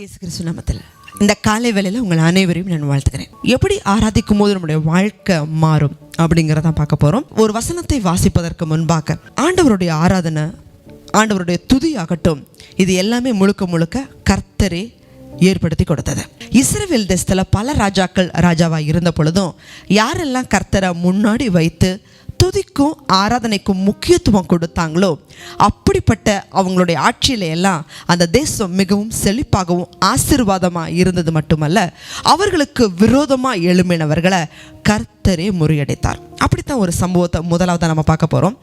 இயேசு கிறிஸ்து நாமத்தில். இந்த காலை வேலையில் உங்கள் அனைவரையும் நான் வாழ்த்துக்கிறேன் எப்படி ஆராதிக்கும் போது நம்முடைய வாழ்க்கை மாறும் அப்படிங்கிறத பார்க்க போகிறோம் ஒரு வசனத்தை வாசிப்பதற்கு முன்பாக ஆண்டவருடைய ஆராதனை ஆண்டவருடைய துதி ஆகட்டும் இது எல்லாமே முழுக்க முழுக்க கர்த்தரே ஏற்படுத்தி கொடுத்தது. இஸ்ரேல் தேசத்தில் பல ராஜாக்கள் ராஜாவாக இருந்த பொழுதும் யாரெல்லாம் கர்த்தரை முன்னாடி வைத்து துதிக்கும் ஆராதனைக்கும் முக்கியத்துவம் கொடுத்தாங்களோ அப்படிப்பட்ட அவங்களுடைய ஆட்சியில எல்லாம் அந்த தேசம் மிகவும் செழிப்பாகவும் ஆசீர்வாதமாக இருந்தது மட்டுமல்ல அவர்களுக்கு விரோதமாக எழும்பினவர்களை கர்த்தரே முறியடைத்தார். அப்படித்தான் ஒரு சம்பவத்தை முதலாவது நம்ம பார்க்க போகிறோம்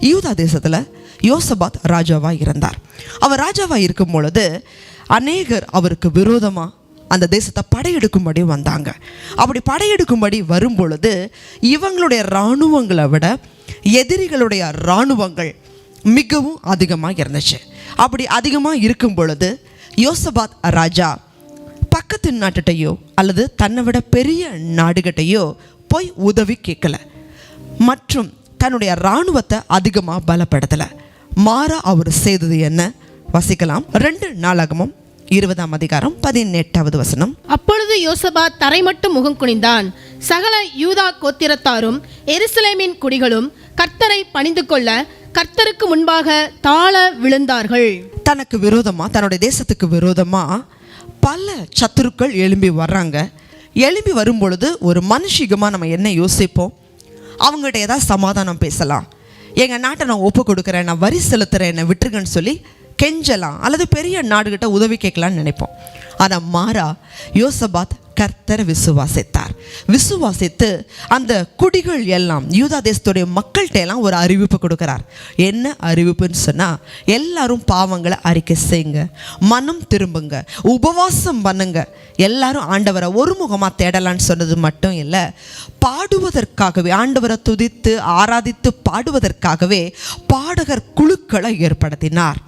யூதா தேசத்தில் யோசபாத் ராஜாவாக இருந்தார். அவர் ராஜாவாக இருக்கும் பொழுது அநேகர் அவருக்கு விரோதமாக அந்த தேசத்தை படையெடுக்கும்படி வந்தாங்க. அப்படி படையெடுக்கும்படி வரும் பொழுது இவங்களுடைய இராணுவங்களை விட எதிரிகளுடைய இராணுவங்கள் மிகவும் அதிகமாக இருந்துச்சு. அப்படி அதிகமாக இருக்கும் பொழுது யோசபாத் ராஜா பக்கத்து நாட்டுகிட்டையோ அல்லது தன்னை விட பெரிய நாடுகிட்டையோ போய் உதவி கேட்கல. மற்றும் தன்னுடைய இராணுவத்தை அதிகமாக பலப்படுத்தலை. மாற அவர் செய்தது என்ன? வசிக்கலாம். ரெண்டு நாளாகமும் இருபதாம் அதிகாரம் பதினெட்டாவது வசனம். அப்பொழுது யோசபாத் தரைமட்டும் முகம் குனிந்தான். சகல யூதா கோத்திரத்தாரும் எருசலேமின் குடிகளும் கர்த்தரை பணிந்து கொள்ள கர்த்தருக்கு முன்பாக தாழ விழுந்தார்கள். தனக்கு விரோதமாக தன்னுடைய தேசத்துக்கு விரோதமாக பல சத்துருக்கள் எழும்பி வர்றாங்க. எழும்பி வரும் பொழுது ஒரு மனுஷிகமாக நம்ம என்ன யோசிப்போம்? அவங்ககிட்ட ஏதாவது சமாதானம் பேசலாம். எங்கள் நாட்டை நான் ஒப்பு கொடுக்குறேன் நான் வரி செலுத்துகிறேன் என்னை விட்டுருங்கன்னு சொல்லி கெஞ்சலாம் அல்லது பெரிய நாடுகிட்ட உதவி கேட்கலான்னு நினைப்போம். ஆனால் மாறா யோசபாத் கர்த்தரை விசுவாசித்தார். விசுவாசித்து அந்த குடிகள் எல்லாம் யூதா தேசத்துடைய மக்கள்கிட்ட எல்லாம் ஒரு அறிவிப்பு கொடுக்குறார். என்ன அறிவிப்புன்னு சொன்னால் எல்லாரும் பாவங்களை அறிக்கை செய்யுங்க மனம் திரும்புங்க உபவாசம் பண்ணுங்க. எல்லாரும் ஆண்டவரை ஒருமுகமாக தேடலான்னு சொன்னது மட்டும் இல்லை பாடுவதற்காகவே ஆண்டவரை துதித்து ஆராதித்து பாடுவதற்காகவே பாடகர் குழுக்களை ஏற்படுத்தினார்.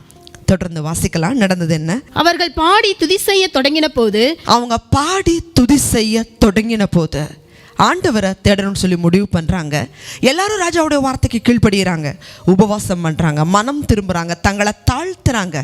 தொடர்ந்து வாசிக்கலாம். நடந்தது என்ன? அவர்கள் பாடி துதி செய்ய தொடங்கின போது அவங்க பாடி துதி செய்ய தொடங்கின போது ஆண்டவரை தேடணும்னு சொல்லி முடிவு பண்ணுறாங்க எல்லாரும் ராஜாவுடைய வார்த்தைக்கு கீழ்ப்படுகிறாங்க உபவாசம் பண்ணுறாங்க மனம் திரும்புகிறாங்க தங்களை தாழ்த்துறாங்க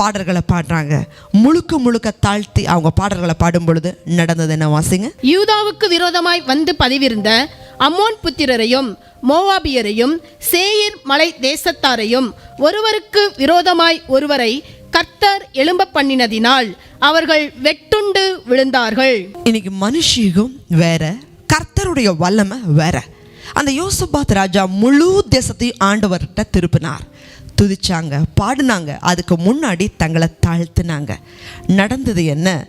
பாடல்களை பாடுறாங்க. முழுக்க முழுக்க தாழ்த்தி அவங்க பாடல்களை பாடும் பொழுது நடந்தது என்ன? வாசிங்க. யூதாவுக்கு விரோதமாய் வந்து பதிவிருந்த அம்மோன் புத்திரரையும் மோவாபியரையும் சேயிர் மலை தேசத்தாரையும் ஒருவருக்கு விரோதமாய் ஒருவரை கர்த்தர் எழும்ப பண்ணினதினால் அவர்கள் வெட்டுண்டு விழுந்தார்கள். இன்னைக்கு மனுஷீகம் வேற கர்த்தருடைய வல்லமை வேற. அந்த யோசபாத் ராஜா முழு தேசத்தையும் ஆண்டவர்கிட்ட திருப்பினார். துதிச்சாங்க பாடினாங்க. அதுக்கு முன்னாடி தங்களை தாழ்த்துனாங்க. நடந்தது என்ன?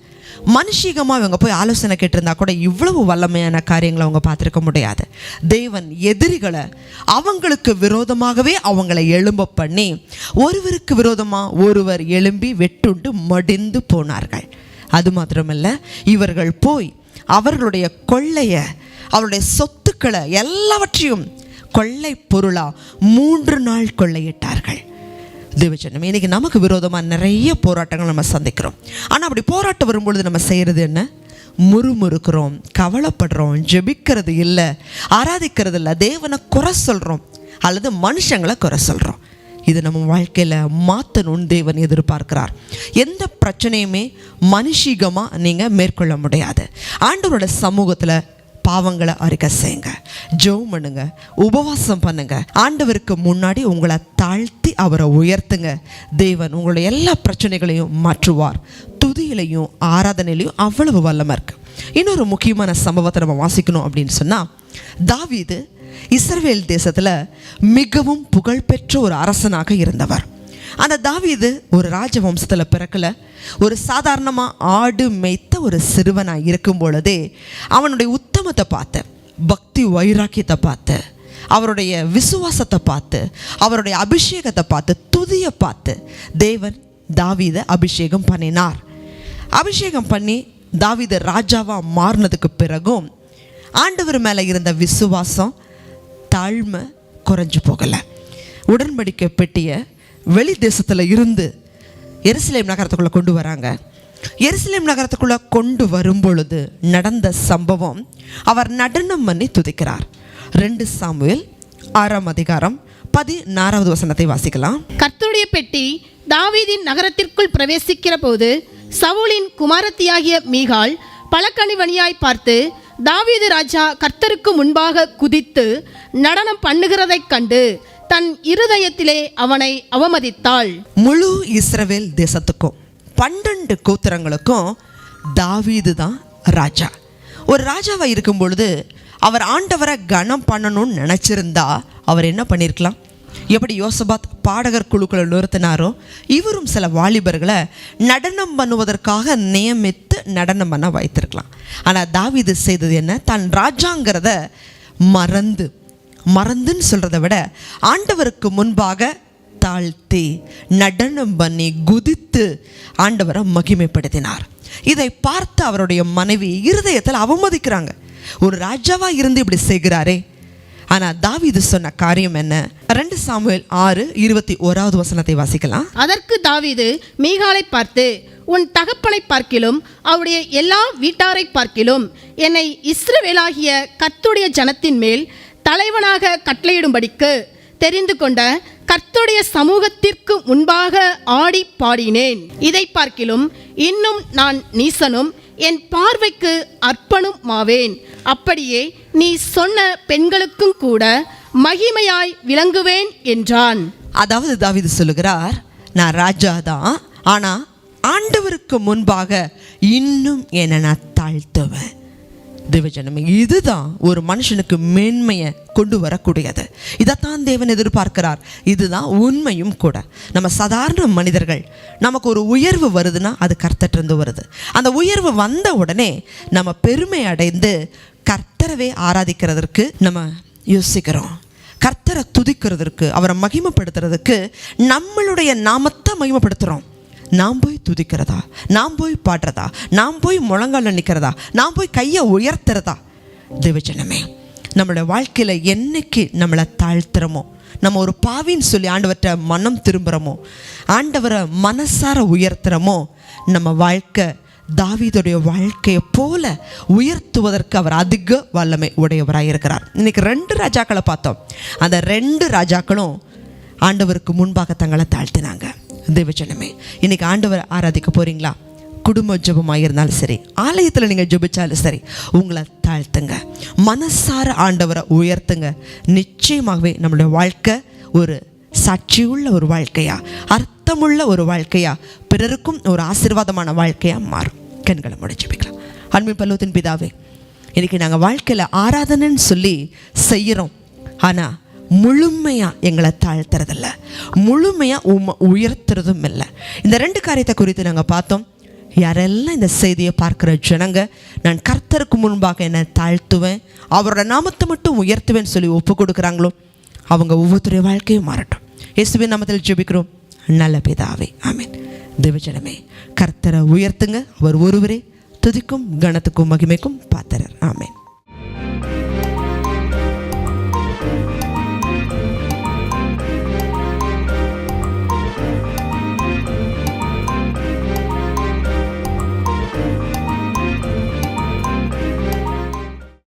மனுஷீகமாக இவங்க போய் ஆலோசனை கேட்டிருந்தா கூட இவ்வளவு வல்லமையான காரியங்களை அவங்க பார்த்துருக்க முடியாது. தேவன் எதிரிகளை அவங்களுக்கு விரோதமாகவே அவங்களை எழும்ப பண்ணி ஒருவருக்கு விரோதமாக ஒருவர் எழும்பி வெட்டுண்டு மடிந்து போனார்கள். அது மாத்திரமல்ல இவர்கள் போய் அவர்களுடைய கொள்ளையை அவருடைய சொத்துக்களை எல்லாவற்றையும் கொள்ளை பொருளாக மூன்று நாள் கொள்ளையிட்டார்கள். தேவச்சனம் இன்றைக்கி நமக்கு விரோதமாக நிறைய போராட்டங்கள் நம்ம சந்திக்கிறோம். ஆனால் அப்படி போராட்டம் வரும்பொழுது நம்ம செய்கிறது என்ன? முறுமுறுக்கிறோம் கவலைப்படுறோம் ஜெபிக்கிறது இல்லை ஆராதிக்கிறது இல்லை தேவனை குறை சொல்கிறோம் அல்லது மனுஷங்களை குறை சொல்கிறோம் இது நம்ம வாழ்க்கையில் மாற்றணும்னு தேவன் எதிர்பார்க்கிறார். எந்த பிரச்சனையுமே மனுஷிகமாக நீங்கள் மேற்கொள்ள முடியாது. ஆண்டவரோட சமூகத்தில் பாவங்களை அறிக்க செய்யுங்க. ஜெபம் பண்ணுங்க. உபவாசம் பண்ணுங்க. ஆண்டவருக்கு முன்னாடி உங்களை தாழ்த்தி அவரை உயர்த்துங்க. தேவன் உங்களுடைய எல்லா பிரச்சனைகளையும் மாற்றுவார். துதியிலையும் ஆராதனையிலையும் அவ்வளவு வல்லமாக இருக்கு. இன்னொரு முக்கியமான சம்பவத்தை நம்ம வாசிக்கணும் அப்படின்னு சொன்னால் தாவீது இஸ்ரவேல் தேசத்தில் மிகவும் புகழ்பெற்ற ஒரு அரசனாக இருந்தவர். அந்த தாவீது ஒரு ராஜவம்சத்தில் பிறக்கல. ஒரு சாதாரணமாக ஆடு மேய்த்த ஒரு சிறுவனாக இருக்கும் பொழுதே அவனுடைய உத்தமத்தை பார்த்தேன் பக்தி வைராக்கியத்தை பார்த்து அவருடைய விசுவாசத்தை பார்த்து அவருடைய அபிஷேகத்தை பார்த்து துதியை பார்த்து தேவன் தாவீதை அபிஷேகம் பண்ணினார். அபிஷேகம் பண்ணி தாவித ராஜாவாக மாறினதுக்கு பிறகும் ஆண்டவர் மேலே இருந்த விசுவாசம் தாழ்மை குறைஞ்சு போகலை. உடன்படிக்கை பெட்டியை வெளி தேசத்தில் இருந்து எருசலேம் நகரத்துக்குள்ளே கொண்டு வராங்க. எருசலேம் நகரத்துக்குள்ளே கொண்டு வரும் பொழுது நடந்த சம்பவம் அவர் நடனம் பண்ணி துதிக்கிறார். ரெண்டு சாமுவேல் ஆறாம் அதிகாரம் பதினாறாவது வசனத்தை வாசிக்கலாம். கர்த்தருடைய பெட்டி தாவீதின் நகரத்திற்குள் பிரவேசிக்கிற போது சவுலின் குமாரத்தியாகிய மீகால் பழக்கணிவணியாய் பார்த்து தாவீது ராஜா கர்த்தருக்கு முன்பாக குதித்து நடனம் பண்ணுகிறதைக் கண்டு தன் இருதயத்திலே அவனை அவமதித்தாள். முழு இஸ்ரவேல் தேசத்துக்கும் பன்னெண்டு கோத்திரங்களுக்கும் தாவீது தான் ராஜா. ஒரு ராஜாவா இருக்கும் பொழுது அவர் ஆண்டவரை கனம் பண்ணணும்னு நினச்சிருந்தா அவர் என்ன பண்ணியிருக்கலாம் எப்படி யோசபாத் பாடகர் குழுக்களை நிறுத்தினாரோ இவரும் சில வாலிபர்களை நடனம் பண்ணுவதற்காக நியமித்து நடனம் பண்ண வைத்திருக்கலாம். ஆனால் தாவிது செய்தது என்ன? தன் ராஜாங்கிறத மறந்து மறந்துன்னு சொல்கிறத விட ஆண்டவருக்கு முன்பாக தாழ்த்தி நடனம் பண்ணி குதித்து ஆண்டவரை மகிமைப்படுத்தினார். இதை பார்த்து அவருடைய மனைவி இருதயத்தில் அவமதிக்கிறாங்க. ஒரு ராஜாவா இருந்து இப்படி செய்கிறாரே. ஆனால் தாவிது சொன்ன காரியம் என்ன? ரெண்டு சாமுவேல் ஆறு இருபத்தி ஓராவது வசனத்தை வாசிக்கலாம். அதற்கு தாவிது மீகாலை பார்த்து உன் தகப்பனை பார்க்கிலும் அவருடைய எல்லா வீட்டாரை பார்க்கிலும் என்னை இஸ்ரவேலாகிய கத்துடைய ஜனத்தின் மேல் தலைவனாக கட்டளையிடும்படிக்கு தெரிந்து கொண்ட கர்த்துடைய சமூகத்திற்கு முன்பாக ஆடி பாடினேன். இதை பார்க்கிலும் இன்னும் நான் நீசனும் என் பார்வைக்கு அர்ப்பணும் மாவேன். அப்படியே நீ சொன்ன பெண்களுக்கும் கூட மகிமையாய் விளங்குவேன் என்றான். அதாவது தாவிது சொல்லுகிறார் நான் ராஜா தான் ஆனால் ஆண்டவருக்கு முன்பாக இன்னும் என்னை நான் தாழ்த்துவேன். தேவஜனமே இதுதான் ஒரு மனுஷனுக்கு மேன்மையை கொண்டு வரக்கூடியது. இதைத்தான் தேவன் எதிர்பார்க்கிறார். இதுதான் உண்மையும் கூட. நம்ம சாதாரண மனிதர்கள் நமக்கு ஒரு உயர்வு வருதுன்னா அது கர்த்தட்டிருந்து வருது. அந்த உயர்வு வந்த உடனே நம்ம பெருமை அடைந்து கர்த்தரவே ஆராதிக்கிறதற்கு நம்ம யோசிக்கிறோம். கர்த்தரை துதிக்கிறதுக்கு அவரை மகிமைப்படுத்துறதுக்கு நம்மளுடைய நாமத்தை மகிமைப்படுத்துகிறோம் நாம் போய் துதிக்கிறதா? நாம் போய் பாடுறதா? நாம் போய் முழங்கால நிற்கிறதா நாம் போய் கையை உயர்த்துறதா? தேவஜனமே நம்மளோட வாழ்க்கையில் என்னைக்கு நம்மளை தாழ்த்துறோமோ நம்ம ஒரு பாவின்னு சொல்லி ஆண்டவர்கிட்ட மனம் திரும்புகிறோமோ ஆண்டவரை மனசார உயர்த்துறோமோ நம்ம வாழ்க்கை தாவிதுடைய வாழ்க்கையை போல உயர்த்துவதற்கு அவர் அதிக வல்லமை உடையவராக இருக்கிறார். இன்னைக்கு ரெண்டு ராஜாக்களை பார்த்தோம். அந்த ரெண்டு ராஜாக்களும் ஆண்டவருக்கு முன்பாக தங்களை தாழ்த்தினாங்க. தேவஜனமே இன்னைக்கு ஆண்டவர் ஆராதிக்க போறீங்களா? குடும்ப ஜெபமாக இருந்தாலும் சரி ஆலயத்தில் நீங்கள் ஜபிச்சாலும் சரி உங்களை தாழ்த்துங்க. மனசார ஆண்டவரை உயர்த்துங்க. நிச்சயமாகவே நம்மளுடைய வாழ்க்கை ஒரு சாட்சியுள்ள ஒரு வாழ்க்கையா அர்த்தமுள்ள ஒரு வாழ்க்கையா பிறருக்கும் ஒரு ஆசீர்வாதமான வாழ்க்கையாக மாறும். கண்களை முடிச்சுப்பிக்கலாம் அன்பின் பல்லவத்தின் பிதாவே இன்றைக்கி நாங்கள் வாழ்க்கையில் ஆராதனைன்னு சொல்லி செய்கிறோம் ஆனால் முழுமையாக எங்களை தாழ்த்துறதில்ல. முழுமையாக உம உயர்த்துறதும் இல்லை இந்த ரெண்டு காரியத்தை குறித்து நாங்கள் பார்த்தோம். யாரெல்லாம் இந்த செய்தியை பார்க்குற ஜனங்க நான் கர்த்தருக்கு முன்பாக என்னை தாழ்த்துவேன் அவரோட நாமத்தை மட்டும் உயர்த்துவேன்னு சொல்லி ஒப்பு கொடுக்குறாங்களோ அவங்க ஒவ்வொருத்தருடைய வாழ்க்கையும் மாறட்டும். இயேசுவின் நாமத்தில் ஜெபிக்கிறோம். நல்ல பிதாவே ஆமீன். தேவஜனமே கர்த்தரை உயர்த்துங்க. அவர் ஒருவரே துதிக்கும் கணத்துக்கும் மகிமைக்கும் பாத்திரர். ஆமீன்.